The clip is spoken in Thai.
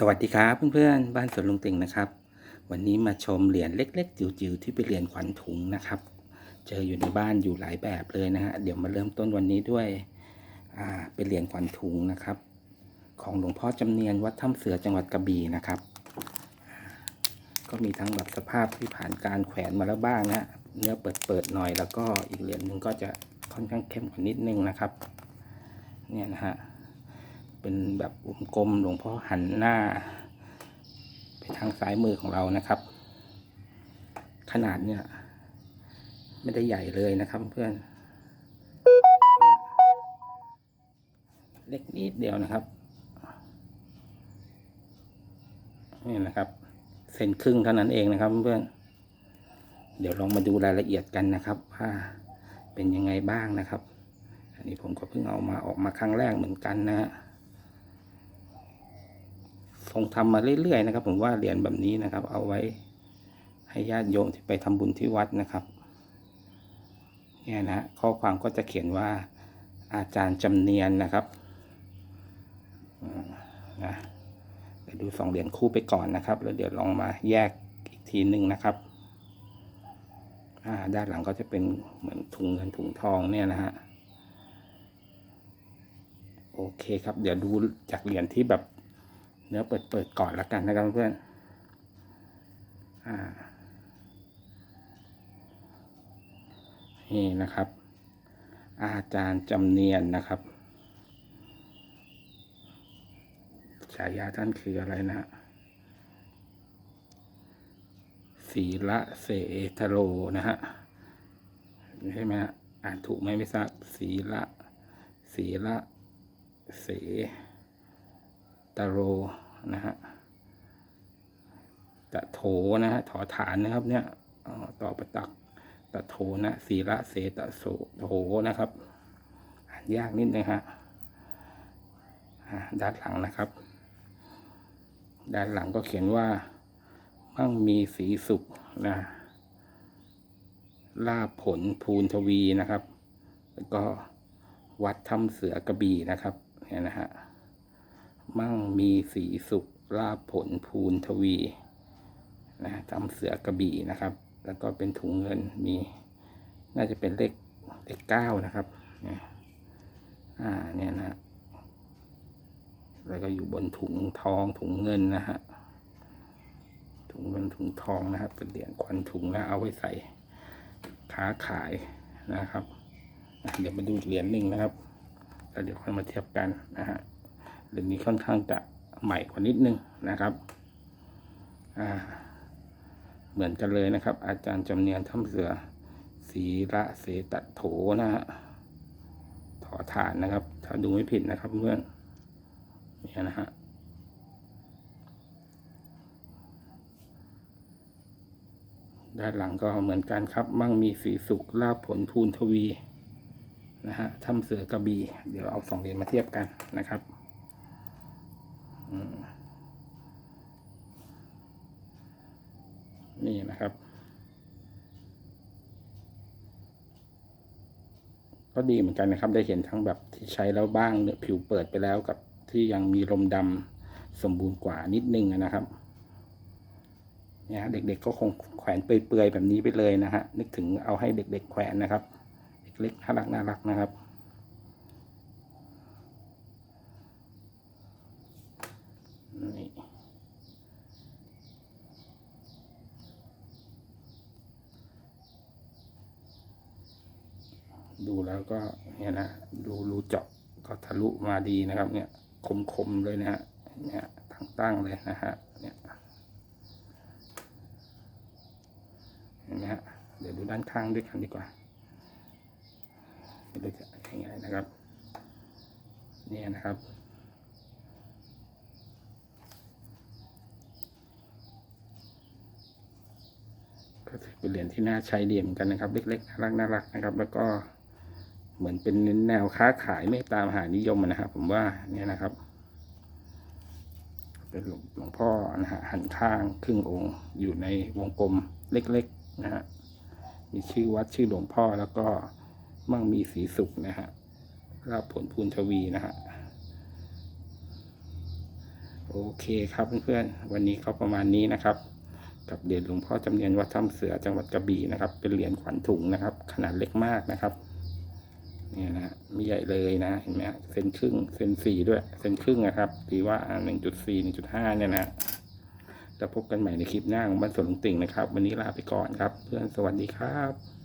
สวัสดีครับเพื่อนๆบ้านสวนลุงติ่งนะครับ วันนี้มาชมเหรียญเล็ก ๆ จิ๋วๆที่เป็นเหรียญขวัญถุงนะครับ เจออยู่ในบ้านอยู่หลายแบบเลยนะฮะเดี๋ยวมาเริ่มต้นวันนี้ด้วยอ่าเป็นเหรียญขวัญถุงนะครับ ของหลวงพ่อจำเนียนวัดถ้ำเสือจังหวัดกระบี่นะครับ ก็มีทั้งแบบสภาพที่ผ่านการแขวนมาแล้วบ้างนะฮะเนื้อเปิดๆหน่อยแล้วก็อีกเหรียญหนึ่งก็จะค่อนข้างเข้มกว่านิดนึงนะครับ เนี่ยนะฮะ เป็นแบบวงกลมหลวงพ่อหันหน้า ไปทางซ้ายมือของเรานะครับ ขนาดเนี่ยไม่ได้ใหญ่เลยนะครับเพื่อน เล็กนิดเดียวนะครับ นี่นะครับเซนครึ่งเท่านั้นเองนะครับเพื่อน เดี๋ยวลองมาดูรายละเอียดกันนะครับว่าเป็นยังไงบ้างนะครับ อันนี้ผมก็เพิ่งเอามาออกมาครั้งแรกเหมือนกันนะฮะ ทรงทำมาเรื่อยๆนะครับ ผมว่าเหรียญแบบนี้นะครับ เอาไว้ให้ญาติโยมที่ไปทำบุญที่วัดนะครับ เนี่ยนะข้อความก็จะเขียนว่าอาจารย์จำเนียนนะครับนะเดี๋ยวดูสองเหรียญคู่ไปก่อนนะครับ แล้วเดี๋ยวลองมาแยกอีกทีหนึ่งนะครับด้านหลังก็จะเป็นเหมือนถุงเงินถุงทองเนี่ยนะฮะโอเคครับ เดี๋ยวดูจากเหรียญที่แบบ เนื้อเปิดเปิดก่อนล้วกันนะครับเพื่อนอนี่นะครับ อาจารย์จำเนียนนะครับฉายาท่านคืออะไรนะศีละเสทโรนะฮะใช่ไหมฮะอ่านถูกไหมไม่ทราบศีละศีละเส ตะโรนะฮะตะโถนะฮะถอฐานนะครับ เนี่ยต่อประตักตะโถนะศีระเสตะโสโถนะครับอ่านยากนิดนึงฮะด้านหลังนะครับ ด้านหลังก็เขียนว่ามั่งมีสีสุขนะลาผลภูนทวีนะครับ แล้วก็วัดถ้ำเสือกระบี่นะครับเนี่ยนะฮะ มั่งมีสีสุขลาภผลภูนทวีนะทำเสือกระบี่นะครับ แล้วก็เป็นถุงเงินมี น่าจะเป็นเลขเลขเก้านะครับเนี่ยอ่าเนี่ยนะแล้วก็อยู่บนถุงทองถุงเงินนะฮะถุงเงินถุงทองนะครับ เป็นเหรียญควันถุงแล้วเอาไว้ใส่ค้าขายนะครับเดี๋ยวมาดูเหรียญหนึ่งนะครับแล้วเดี๋ยวค่อยมาเทียบกันนะฮะ เหรียญนี้ค่อนข้างจะใหม่กว่านิดนึงนะครับอ่าเหมือนกันเลยนะครับ อาจารย์จำเนียนถ้ำเสือศีระเสตโถนะฮะถอฐานนะครับ ถ้าดูไม่ผิดนะครับเพื่อนเนี่ยนะฮะด้านหลังก็เหมือนกันครับ มั่งมีสีสุขลาผลภูนทวี นะฮะถ้ำเสือกระบี่ เดี๋ยวเอาสองเหรียญมาเทียบกันนะครับ นี่นะครับ ก็ดีเหมือนกันนะครับ ได้เห็นทั้งแบบที่ใช้แล้วบ้างเนื้อผิวเปิดไปแล้วกับที่ยังมีลมดำสมบูรณ์กว่านิดนึงนะครับเนี่ยเด็กๆก็คงแขวนเปื่อยๆแบบนี้ไปเลยนะฮะนึกถึงเอาให้เด็กๆแขวนนะครับเล็กน่ารักน่ารักนะครับ นี่ ดูแล้วก็เนี่ยนะดูรูเจาะก็ทะลุมาดีนะครับ เนี่ยคมๆเลยนะฮะเนี่ยตั้งๆเลยนะฮะเนี่ยเห็นไหมฮะเดี๋ยวดูด้านข้างด้วยกันดีกว่าไม่รู้จะยังไงนะครับ เนี่ยนะครับก็เป็นเหรียญที่น่าใช้เหรียญเหมือนกันนะครับ เล็กๆน่ารักน่ารักนะครับ แล้วก็ เหมือนเป็นแนวค้าขายเมตตามหานิยมนะครับ ผมว่าเนี่ยนะครับ เป็นหลวงงพ่อนะฮะหันข้างครึ่งองค์อยู่ในวงกลมเล็กๆนะฮะมีชื่อวัดชื่อหลวงพ่อแล้วก็มั่งมีสีสุขนะฮะราบผลพูนทวีนะฮะโอเคครับเพื่อนๆวันนี้ก็ประมาณนี้นะครับ กับเหรียญหลวงพ่อจำเนียนวัดถ้ำเสือจังหวัดกระบี่นะครับ เป็นเหรียญขวัญถุงนะครับ ขนาดเล็กมากนะครับ เนี่ยนะฮะไม่ใหญ่เลยนะเห็นไหมเซนครึ่งเซนสี่ด้วยเซนครึ่งนะครับตีว่าหนึ่งจุดสี่หนึ่งจุดห้าเนี่ยนะจะพบกันใหม่ในคลิปหน้าของบ้านสวนลุงติ่งนะครับ วันนี้ลาไปก่อนครับ เพื่อนสวัสดีครับ